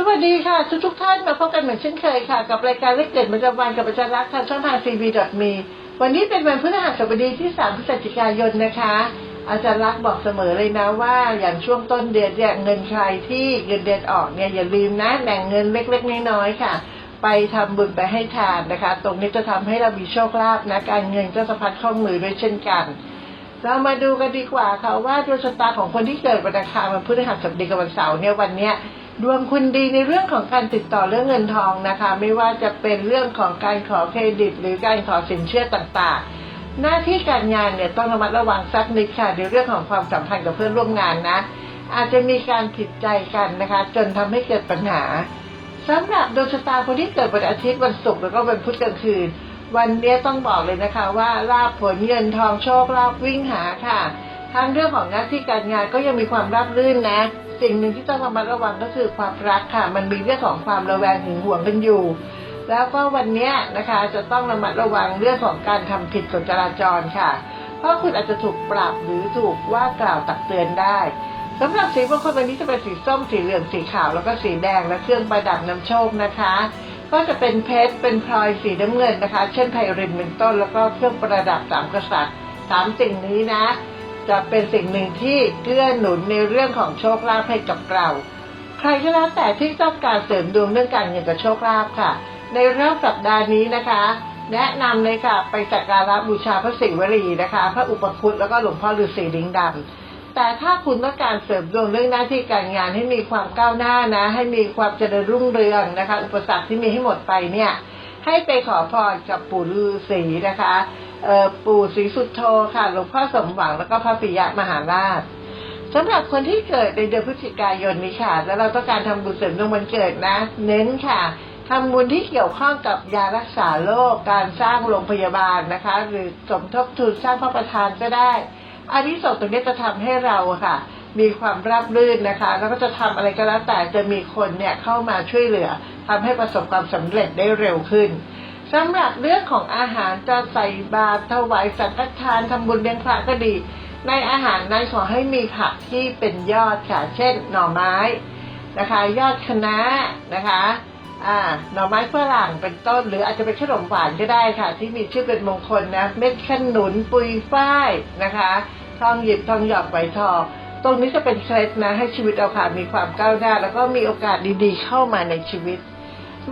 สวัสดีค่ะ ทุกทุกท่านมาพบกันเหมือนเช่นเคยค่ะ กับรายการเลขเด็ดประจำวันกับอาจารย์รักทางช่องทาง cb.me วันนี้เป็นวันพฤหัสบดีที่ 3 พฤศจิกายนนะคะ อาจารย์รักบอกเสมอเลยนะว่าอย่างช่วงต้นเดือนเนี่ยเงินใครที่เงินเดือนออกเนี่ยอย่าลืมนะแบ่งเงินเล็กๆน้อยๆค่ะ ไปทำบุญไปให้ทานนะคะ ตรงนี้จะทำให้เรามีโชคลาภนะการเงินก็สะพัดเข้ามือด้วยเช่นกันเรามาดูกันดีกว่าค่ะว่าดวงชะตาของคนที่เกิดวันอังคารวันพฤหัสบดีกับวันเสาร์เนี่ยวันเนี้ย ดวงคุณดีในเรื่องของการติดต่อเรื่องเงินทองนะคะ ไม่ว่าจะเป็นเรื่องของการขอเครดิต หรือการขอสินเชื่อต่างๆ หน้าที่การงานเนี่ยต้องระมัดระวังสักนิดค่ะในเรื่องของความสัมพันธ์กับเพื่อนร่วมงานนะ อาจจะมีการผิดใจกันนะคะ จนทำให้เกิดปัญหาสำหรับดวงชะตาคนที่เกิดวันอาทิตย์วันศุกร์แล้วก็วันพุธกลางคืน วันนี้ต้องบอกเลยนะคะว่าลาภผลเงินทองโชคลาภวิ่งหาค่ะทั้งเรื่องของหน้าที่การงานก็ยังมีความราบรื่นนะ สิ่งหนึ่งที่ต้องระมัดระวังก็คือความรักค่ะ มันมีเรื่องของความระแวงหึงหวงกันอยู่ แล้วก็วันนี้นะคะจะต้องระมัดระวังเรื่องของการทำผิดกฎจราจรค่ะ เพราะคุณอาจจะถูกปรับหรือถูกว่ากล่าวตักเตือนได้สำหรับสีมงคลวันนี้จะเป็นสีส้มสีเหลืองสีขาวแล้วก็สีแดงและเครื่องประดับนำโชคนะคะ ก็จะเป็นเพชรเป็นพลอยสีน้ำเงินนะคะ เช่นไพรินเป็นต้นแล้วก็เครื่องประดับสามกษัตริย์สามสิ่งนี้นะ จะเป็นสิ่งหนึ่งที่เกื้อหนุนในเรื่องของโชคลาภให้กับเราใครก็แล้วแต่ที่ต้องการเสริมดวงเรื่องการเงินกับโชคลาภค่ะ ในเรอบสัปดาห์นี้นะคะ แนะนำเลยค่ะ ไปสักการะบูชาพระศิวลีนะคะ พระอุปคุตแล้วก็หลวงพ่อฤาษีลิงดำแต่ถ้าคุณต้องการเสริมดวงเรื่องหน้าที่การงานให้มีความก้าวหน้านะ ให้มีความเจริญรุ่งเรืองนะคะ อุปสรรคที่มีให้หมดไปเนี่ย ให้ไปขอพรกับปู่ฤาษีนะคะ ปู่ศรีสุโธค่ะหลวงพ่อสมหวังแล้วก็พระปิยะมหาราชสำหรับคนที่เกิดในเดือนพฤศจิกายนนี้ค่ะ แล้วเราต้องการทำบุญเสริมดวงวันเกิดนะ เน้นค่ะทำบุญที่เกี่ยวข้องกับยารักษาโรคการสร้างโรงพยาบาลนะคะ หรือสมทบทุนสร้างพระประธานก็ได้ อันนี้ส่งตรงนี้จะทำให้เราค่ะ มีความราบรื่นนะคะ แล้วก็จะทำอะไรก็แล้วแต่จะมีคนเนี่ยเข้ามาช่วยเหลือทำให้ประสบความสำเร็จได้เร็วขึ้น สำหรับเรื่องของอาหารจะใส่บาตรถวายสังฆทานทำบุญเลี้ยงพระก็ดี ในอาหารนั้นขอให้มีผักที่เป็นยอดค่ะ เช่น หน่อไม้นะคะ ยอดคะน้านะคะอ่าหน่อไม้ฝรั่งเป็นต้น หรืออาจจะเป็นขนมหวานก็ได้ค่ะ ที่มีชื่อเป็นมงคลนะ เม็ดขนุนปุยฝ้ายนะคะ ทองหยิบทองหยอดไหวทองตรงนี้จะเป็นเคล็ดนะให้ชีวิตเราค่ะมีความก้าวหน้า แล้วก็มีโอกาสดีๆ เข้ามาในชีวิต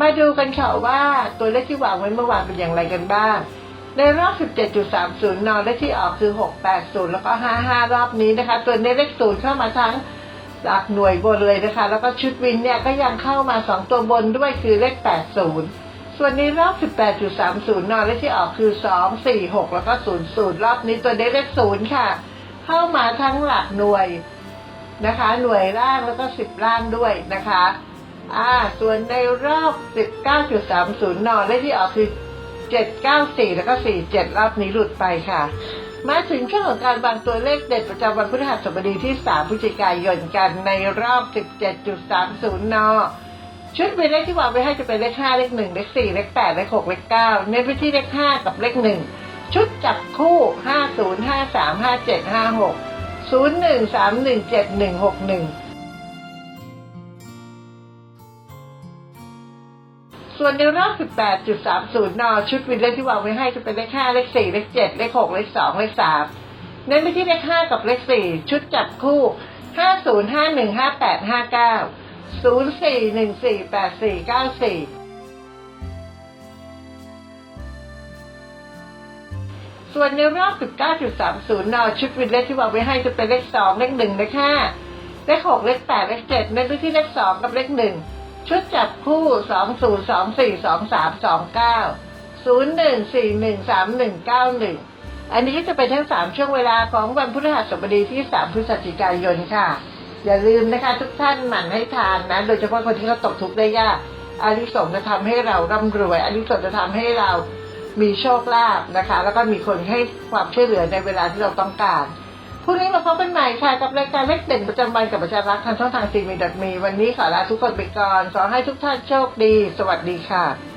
มาดูกันค่ะว่าตัวเลขที่วางไว้เมื่อวานเป็นอย่างไรกันบ้าง ในรอบ 17.30 นอนเลขที่ออกคือ 680 แล้วก็ 55 รอบนี้นะคะ ตัวเลขเลขศูนย์เข้ามาทั้งหลักหน่วยบนเลยนะคะ แล้วก็ชุดวินเนี่ยก็ยังเข้ามา 2 ตัวบนด้วยคือเลข 80 ส่วนในรอบ 18.30 นอนเลขที่ออกคือ 2 4 6 แล้วก็ 00 รอบนี้ตัวเลขเลขศูนย์ค่ะ เข้ามาทั้งหลักหน่วยนะคะ หน่วยล่างแล้วก็ 10 ล่างด้วยนะคะ อ่า ส่วนในรอบ 19.30นเลขที่ออกคือ 794 แล้วก็ 47 รอบนี้หลุดไปค่ะ มาถึงช่วงของการวางตัวเลขเด็ดประจำวันพฤหัสบดีที่ 3 พฤศจิกายนกันในรอบ 17.30 นชุดเป็นเลขที่วางไว้ให้จะเป็นเลข5เลข1เลข4เลข8เลข6เลข9เน้นไปที่เลข5กับเลข1ชุดจับคู่50 53 57 56 01 31 7161ส่ ส่วนในรอบ 18.30 น ชุดวินเลขที่วางไว้ให้จะเป็นเลข 5 เลข 4 เลข 7 เลข 6 เลข 2 เลข 3 เน้นไปที่เลข 5 กับเลข 4 ชุดจับคู่ 50 51 58 59 04 14 84 94 ส่วนในรอบ 19.30 น ชุดวินเลขที่วางไว้ให้จะเป็นเลข 2 เลข 1 เลข 5 เลข 6 เลข 8 เลข 7 เน้นไปที่เลข 2 กับเลข 1 ชุดจับคู่ 2 0 2 4 2 3 2 9 0 1 4 1 3 1 9 1 อันนี้จะเป็นทั้ง 3 ช่วงเวลาของวันพฤหัสบดีที่ 3 พฤศจิกายนค่ะ อย่าลืมนะคะทุกท่านหมั่นให้ทานนะ โดยเฉพาะคนที่เขาตกทุกข์ได้ยากอานิสงส์จะทำให้เราร่ำรวยอานิสงส์จะทำให้เรามีโชคลาภนะคะ แล้วก็มีคนให้ความช่วยเหลือในเวลาที่เราต้องการ พรุ่งนี้มาพบกันใหม่ค่ะ กับรายการเลขเด่นประจำวันกับประชารักทางช่องทางซีมีดัมีวันนี้ขอลาทุกคนไปก่อนขอให้ทุกท่านโชคดี สวัสดีค่ะ